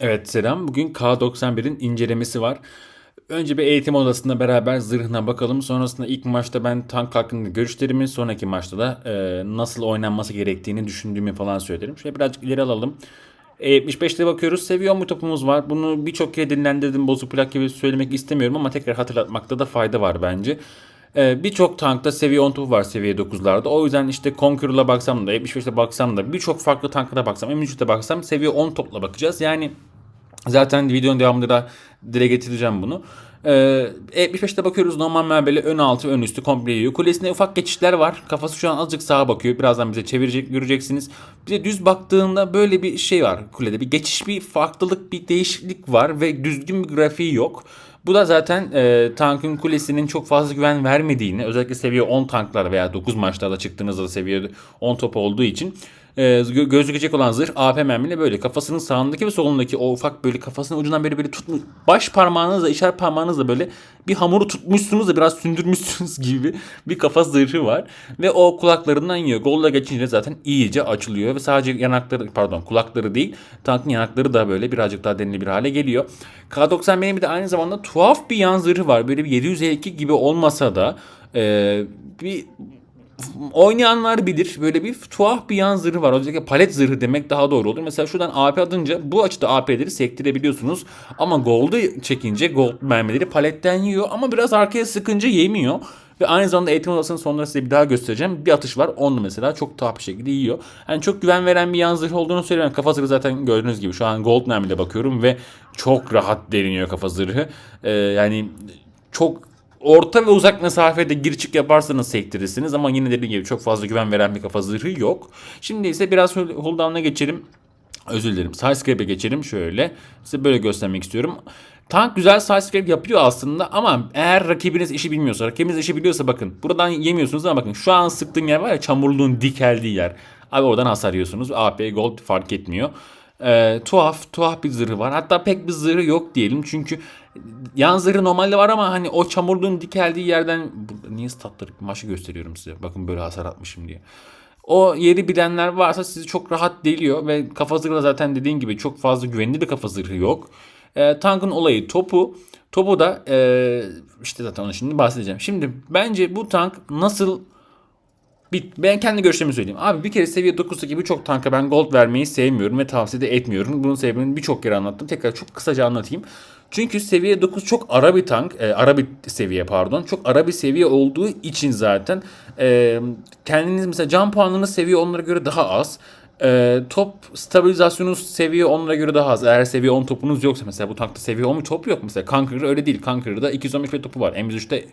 Evet selam. Bugün K91'in incelemesi var. Önce bir eğitim odasında beraber zırhına bakalım. Sonrasında ilk maçta ben tank hakkında görüşlerimi, sonraki maçta da e, nasıl oynanması gerektiğini düşündüğümü falan söylerim. Şöyle birazcık ileri alalım. E75'te bakıyoruz. Seviyor mu topumuz var. Bunu birçok kere dinlendirdim. Bozuk plak gibi söylemek istemiyorum ama tekrar hatırlatmakta da fayda var bence. Ee, Birçok tankta seviye 10 topu var seviye 9'larda. O yüzden işte Conqueror'la baksam da 75'te baksam da birçok farklı tankta baksam M3'te baksam seviye 10 topla bakacağız. Yani Zaten videonun devamında da dile getireceğim bunu. Ee, E75'te bakıyoruz normal mermeli ön altı ön üstü komple yiyor. Kulesinde ufak geçişler var. Kafası şu an azıcık sağa bakıyor. Birazdan bize çevirecek göreceksiniz. Bize düz baktığında böyle bir şey var kulede. Bir geçiş bir farklılık bir değişiklik var ve düzgün bir grafiği yok. Bu da zaten e, tankın kulesinin çok fazla güven vermediğini özellikle seviye 10 tanklar veya 9 maçlarda çıktığınızda seviye 10 top olduğu için e, gö- gözükecek olan zırh AP mermiyle böyle kafasının sağındaki ve solundaki o ufak böyle kafasının ucundan böyle böyle tutmuş baş parmağınızla işaret parmağınızla böyle bir hamuru tutmuşsunuz da biraz sündürmüşsünüz gibi bir kafa zırhı var ve o kulaklarından yiyor. Golla geçince zaten iyice açılıyor ve sadece yanakları pardon kulakları değil tankın yanakları da böyle birazcık daha denli bir hale geliyor. K90 benim bir de aynı zamanda tuhaf bir yan zırhı var. Böyle bir 752 gibi olmasa da e, bir oynayanlar bilir. Böyle bir tuhaf bir yan zırhı var. Özellikle palet zırhı demek daha doğru olur. Mesela şuradan AP atınca bu açıda AP'leri sektirebiliyorsunuz. Ama gold'u çekince gold mermileri paletten yiyor. Ama biraz arkaya sıkınca yemiyor. Ve aynı zamanda eğitim odasının sonunda size bir daha göstereceğim. Bir atış var. Onu mesela çok tuhaf bir şekilde yiyor. Yani çok güven veren bir yan zırh olduğunu söylüyorum. Kafa zırhı zaten gördüğünüz gibi. Şu an gold mermiyle bakıyorum ve çok rahat deliniyor kafa zırhı. Ee, yani çok orta ve uzak mesafede gir çık yaparsanız sektirirsiniz ama yine dediğim gibi çok fazla güven veren bir kafa zırhı yok. Şimdi ise biraz cooldown'a geçelim. Özür dilerim. Sidescrape'e geçelim şöyle. Size böyle göstermek istiyorum. Tank güzel sidescrape yapıyor aslında ama eğer rakibiniz işi bilmiyorsa, rakibiniz işi biliyorsa bakın. Buradan yemiyorsunuz ama bakın şu an sıktığım yer var ya çamurluğun dikeldiği yer. Abi oradan hasar yiyorsunuz. AP gold fark etmiyor. Ee, tuhaf tuhaf bir zırhı var. Hatta pek bir zırhı yok diyelim. Çünkü yan zırhı normalde var ama hani o çamurluğun dikeldiği yerden niye statları maçı gösteriyorum size. Bakın böyle hasar atmışım diye. O yeri bilenler varsa sizi çok rahat deliyor ve kafa zırhı zaten dediğin gibi çok fazla güvenli bir kafa zırhı yok. Ee, tankın olayı topu. Topu da ee, işte zaten onu şimdi bahsedeceğim. Şimdi bence bu tank nasıl bir, ben kendi görüşlerimi söyleyeyim. Abi bir kere seviye 9'daki birçok tanka ben gold vermeyi sevmiyorum ve tavsiye de etmiyorum. Bunun sebebini birçok kere anlattım. Tekrar çok kısaca anlatayım. Çünkü seviye 9 çok ara bir tank, e, ara bir seviye pardon. Çok ara bir seviye olduğu için zaten e, kendiniz mesela can puanınız seviye onlara göre daha az. E, top stabilizasyonunuz seviye onlara göre daha az. Eğer seviye 10 topunuz yoksa mesela bu tankta seviye 10 top yok mesela. Conqueror öyle değil. Conqueror'da 215 ve topu var. M103'te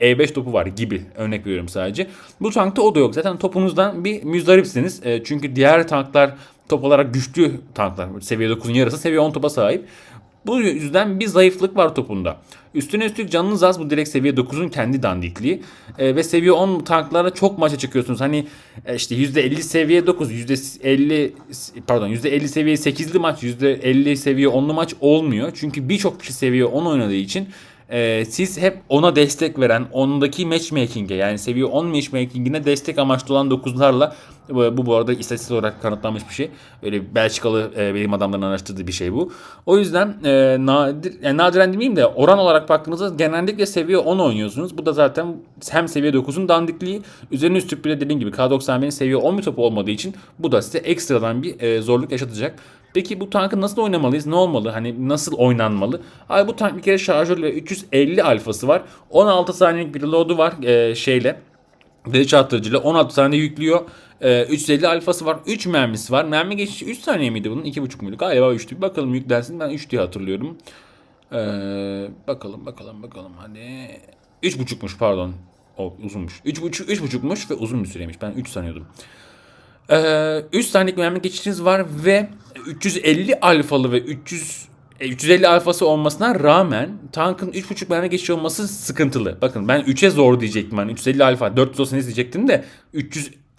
E5 topu var gibi örnek veriyorum sadece. Bu tankta o da yok. Zaten topunuzdan bir müzdaripsiniz. E, çünkü diğer tanklar top olarak güçlü tanklar. Seviye 9'un yarısı seviye 10 topa sahip. Bu yüzden bir zayıflık var topunda. Üstüne üstlük canınız az bu direkt seviye 9'un kendi dandikliği. E, ve seviye 10 tanklara çok maça çıkıyorsunuz. Hani e, işte %50 seviye 9, %50 pardon %50 seviye 8'li maç, %50 seviye 10'lu maç olmuyor. Çünkü birçok kişi seviye 10 oynadığı için e, siz hep ona destek veren, ondaki matchmaking'e yani seviye 10 matchmaking'ine destek amaçlı olan 9'larla bu, bu arada istatistik olarak kanıtlanmış bir şey. Öyle Belçikalı e, bilim adamlarının araştırdığı bir şey bu. O yüzden e, nadir, yani nadiren demeyeyim de oran olarak baktığınızda genellikle seviye 10 oynuyorsunuz. Bu da zaten hem seviye 9'un dandikliği üzerine üstlük bile dediğim gibi K91'in seviye 10 bir topu olmadığı için bu da size ekstradan bir e, zorluk yaşatacak. Peki bu tankı nasıl oynamalıyız? Ne olmalı? Hani nasıl oynanmalı? Abi bu tank bir kere şarjörle 350 alfası var. 16 saniyelik bir load'u var e, şeyle. Deliç arttırıcıyla 16 saniye yüklüyor. E, 350 alfası var. 3 mermisi var. Mermi geçişi 3 saniye miydi bunun? 2,5 muydu? Galiba 3'tü. Bakalım yüklensin. Ben 3 diye hatırlıyorum. E, bakalım bakalım bakalım. Hani 3,5'muş pardon. O uzunmuş. 3,5 3,5'muş ve uzun bir süreymiş. Ben 3 sanıyordum. Ee, 3 saniyelik mermi geçişiniz var ve 350 alfalı ve 300 e, 350 alfası olmasına rağmen tankın 3.5 mermi geçişi olması sıkıntılı. Bakın ben 3'e zor diyecektim. hani 350 alfa 400 olsa ne diyecektim de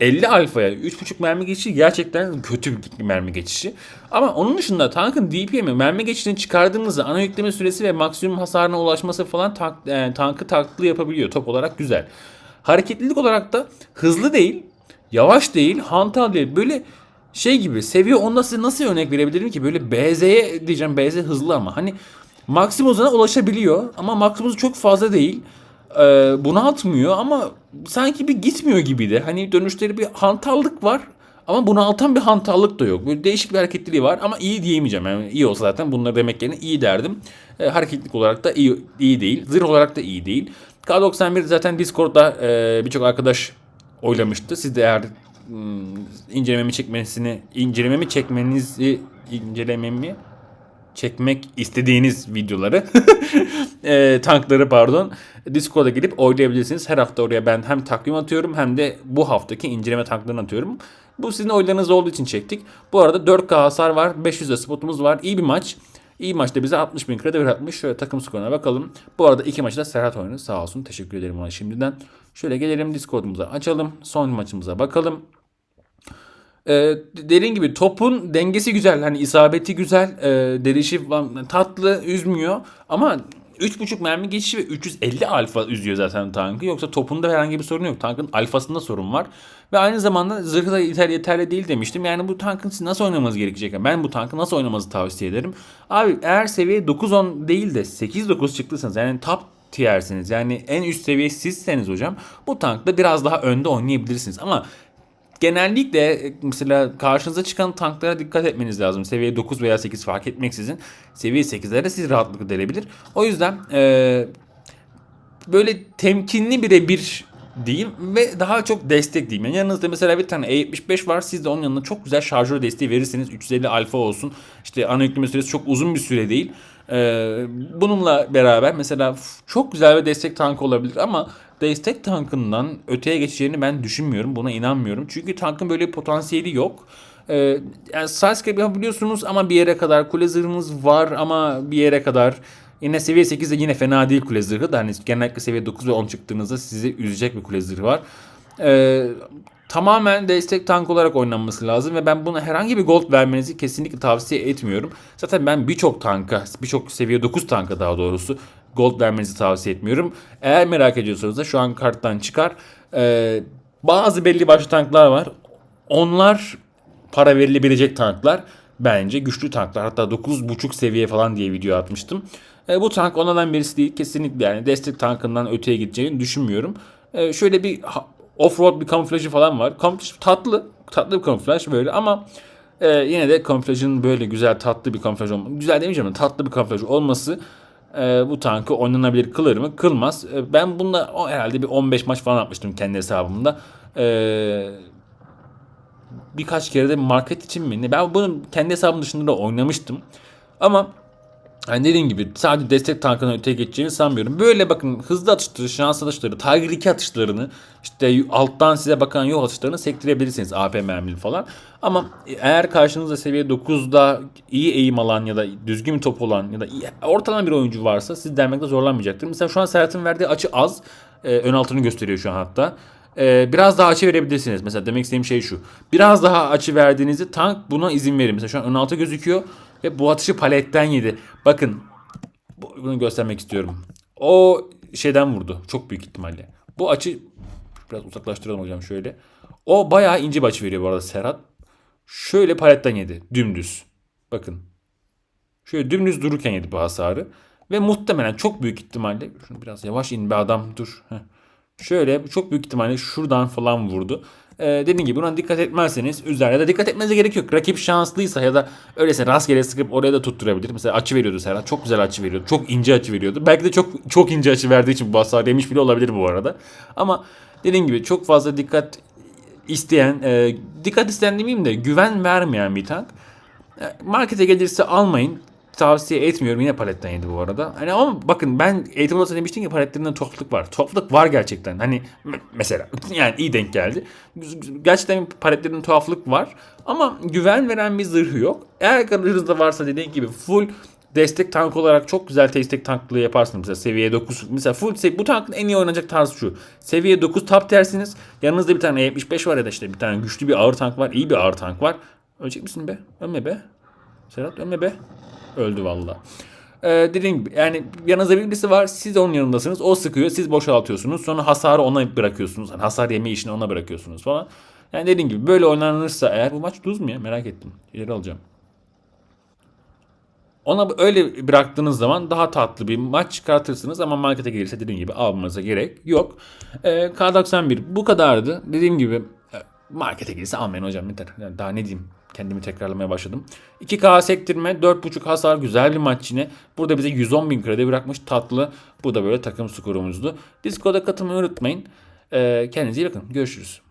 350 alfaya 3.5 mermi geçişi gerçekten kötü bir mermi geçişi. Ama onun dışında tankın DPM'i mermi geçişini çıkardığınızda ana yükleme süresi ve maksimum hasarına ulaşması falan tank, e, tankı taklı yapabiliyor. Top olarak güzel. Hareketlilik olarak da hızlı değil, yavaş değil, hantal değil. Böyle şey gibi seviye onda size nasıl örnek verebilirim ki böyle BZ'ye diyeceğim BZ hızlı ama hani maksimumuna ulaşabiliyor ama maksimumu çok fazla değil. Ee, bunaltmıyor ama sanki bir gitmiyor gibi de. Hani dönüşleri bir hantallık var ama bunaltan bir hantallık da yok. Böyle değişik bir hareketliliği var ama iyi diyemeyeceğim. Yani iyi olsa zaten bunları demek yerine iyi derdim. Ee, hareketlilik olarak da iyi, iyi değil. Zırh olarak da iyi değil. K91 zaten Discord'da e, birçok arkadaş oylamıştı. Siz de eğer hmm, incelememi çekmesini, incelememi çekmenizi, incelememi çekmek istediğiniz videoları e, tankları pardon Discord'a gelip oylayabilirsiniz. Her hafta oraya ben hem takvim atıyorum hem de bu haftaki inceleme tanklarını atıyorum. Bu sizin oylarınız olduğu için çektik. Bu arada 4K hasar var. 500 de spotumuz var. İyi bir maç. İyi maçta bize 60 bin kredi veratmış. Şöyle takım skoruna bakalım. Bu arada iki maçı da Serhat oynadı. Sağ olsun. Teşekkür ederim ona şimdiden. Şöyle gelelim Discord'umuza açalım. Son maçımıza bakalım. Ee, dediğim gibi topun dengesi güzel. Hani isabeti güzel. E, derişi tatlı üzmüyor. Ama 3.5 mermi geçişi ve 350 alfa üzüyor zaten tankı. Yoksa topunda herhangi bir sorun yok. Tankın alfasında sorun var. Ve aynı zamanda zırhı da yeterli, yeterli değil demiştim. Yani bu tankın siz nasıl oynamanız gerekecek? Ben bu tankı nasıl oynamanızı tavsiye ederim. Abi eğer seviye 9-10 değil de 8-9 çıktıysanız yani top tiersiniz. Yani en üst seviye sizseniz hocam bu tankta biraz daha önde oynayabilirsiniz. Ama genellikle mesela karşınıza çıkan tanklara dikkat etmeniz lazım. Seviye 9 veya 8 fark etmeksizin. Seviye 8'lere siz rahatlıkla delebilir. O yüzden e, böyle temkinli birebir diyeyim ve daha çok destek diyeyim. Yani yanınızda mesela bir tane E75 var. Siz de onun yanına çok güzel şarjör desteği verirsiniz. 350 alfa olsun. İşte ana yükleme süresi çok uzun bir süre değil. Ee, bununla beraber mesela çok güzel bir destek tankı olabilir ama destek tankından öteye geçeceğini ben düşünmüyorum. Buna inanmıyorum. Çünkü tankın böyle bir potansiyeli yok. Ee, yani sidescape yapabiliyorsunuz ama bir yere kadar kule zırhınız var ama bir yere kadar Yine seviye 8'de yine fena değil kule zırhı da hani genellikle seviye 9 ve 10 çıktığınızda sizi üzecek bir kule zırhı var. Ee, tamamen destek tank olarak oynanması lazım ve ben buna herhangi bir gold vermenizi kesinlikle tavsiye etmiyorum. Zaten ben birçok tanka, birçok seviye 9 tanka daha doğrusu gold vermenizi tavsiye etmiyorum. Eğer merak ediyorsanız da şu an karttan çıkar. Ee, bazı belli başlı tanklar var. Onlar para verilebilecek tanklar. Bence güçlü tanklar. Hatta 9.5 seviye falan diye video atmıştım. E, bu tank onlardan birisi değil. Kesinlikle yani destek tankından öteye gideceğini düşünmüyorum. E, şöyle bir off-road bir kamuflajı falan var. Kamuflaj tatlı. Tatlı bir kamuflaj böyle ama e, yine de kamuflajın böyle güzel tatlı bir kamuflaj olması. Güzel demeyeceğim ama tatlı bir kamuflaj olması e, bu tankı oynanabilir kılır mı? Kılmaz. E, ben bunda o herhalde bir 15 maç falan atmıştım kendi hesabımda. E, birkaç kere de market için mi? Ben bunu kendi hesabım dışında da oynamıştım. Ama yani dediğim gibi sadece destek tankına öteye geçeceğini sanmıyorum. Böyle bakın hızlı atışları, şans atışları, Tiger 2 atışlarını işte alttan size bakan yol atışlarını sektirebilirsiniz AP mermili falan. Ama eğer karşınızda seviye 9'da iyi eğim alan ya da düzgün top olan ya da ortalama bir oyuncu varsa siz denmekte zorlanmayacaktır. Mesela şu an Serhat'ın verdiği açı az. Ee, ön altını gösteriyor şu an hatta. Ee, biraz daha açı verebilirsiniz. Mesela demek istediğim şey şu. Biraz daha açı verdiğinizde tank buna izin verir. Mesela şu an ön altı gözüküyor. Ve bu atışı paletten yedi. Bakın bunu göstermek istiyorum. O şeyden vurdu. Çok büyük ihtimalle. Bu açı biraz uzaklaştıralım hocam şöyle. O bayağı ince bir açı veriyor bu arada Serhat. Şöyle paletten yedi. Dümdüz. Bakın. Şöyle dümdüz dururken yedi bu hasarı. Ve muhtemelen çok büyük ihtimalle şunu biraz yavaş in be adam dur. Heh. Şöyle çok büyük ihtimalle şuradan falan vurdu. Ee, dediğim gibi buna dikkat etmezseniz üzer ya da dikkat etmenize gerek yok. Rakip şanslıysa ya da öyleyse rastgele sıkıp oraya da tutturabilir. Mesela açı veriyordu Serhat. Çok güzel açı veriyordu. Çok ince açı veriyordu. Belki de çok çok ince açı verdiği için bu hasar demiş bile olabilir bu arada. Ama dediğim gibi çok fazla dikkat isteyen, e, dikkat isteyen demeyeyim de güven vermeyen bir tank. E, markete gelirse almayın tavsiye etmiyorum. Yine paletten yedi bu arada. Hani ama bakın ben eğitim odasında demiştim ki paletlerinde tuhaflık var. Tuhaflık var gerçekten. Hani mesela yani iyi denk geldi. Gerçekten paletlerinde tuhaflık var. Ama güven veren bir zırhı yok. Eğer kararınızda varsa dediğim gibi full destek tank olarak çok güzel destek tanklığı yaparsınız. Mesela seviye 9. Mesela full bu tankın en iyi oynanacak tarzı şu. Seviye 9 tap dersiniz. Yanınızda bir tane E75 var ya da işte bir tane güçlü bir ağır tank var. iyi bir ağır tank var. Ölecek misin be? Ölme be. Serhat ölme be. Öldü valla. Ee, dediğim gibi yani yanınızda birisi var siz onun yanındasınız. O sıkıyor siz boşaltıyorsunuz. Sonra hasarı ona bırakıyorsunuz. Yani hasar yeme işini ona bırakıyorsunuz falan. Yani dediğim gibi böyle oynanırsa eğer bu maç düz mü ya merak ettim. İleri alacağım. Ona öyle bıraktığınız zaman daha tatlı bir maç çıkartırsınız ama markete gelirse dediğim gibi almanıza gerek yok. Ee, K91 bu kadardı. Dediğim gibi e, markete gelirse almayın hocam yeter. Yani daha ne diyeyim kendimi tekrarlamaya başladım. 2K sektirme 4.5 hasar güzel bir maç yine. Burada bize 110 bin kredi bırakmış tatlı. Bu da böyle takım skorumuzdu. Discord'a katılmayı unutmayın. Ee, kendinize iyi bakın. Görüşürüz.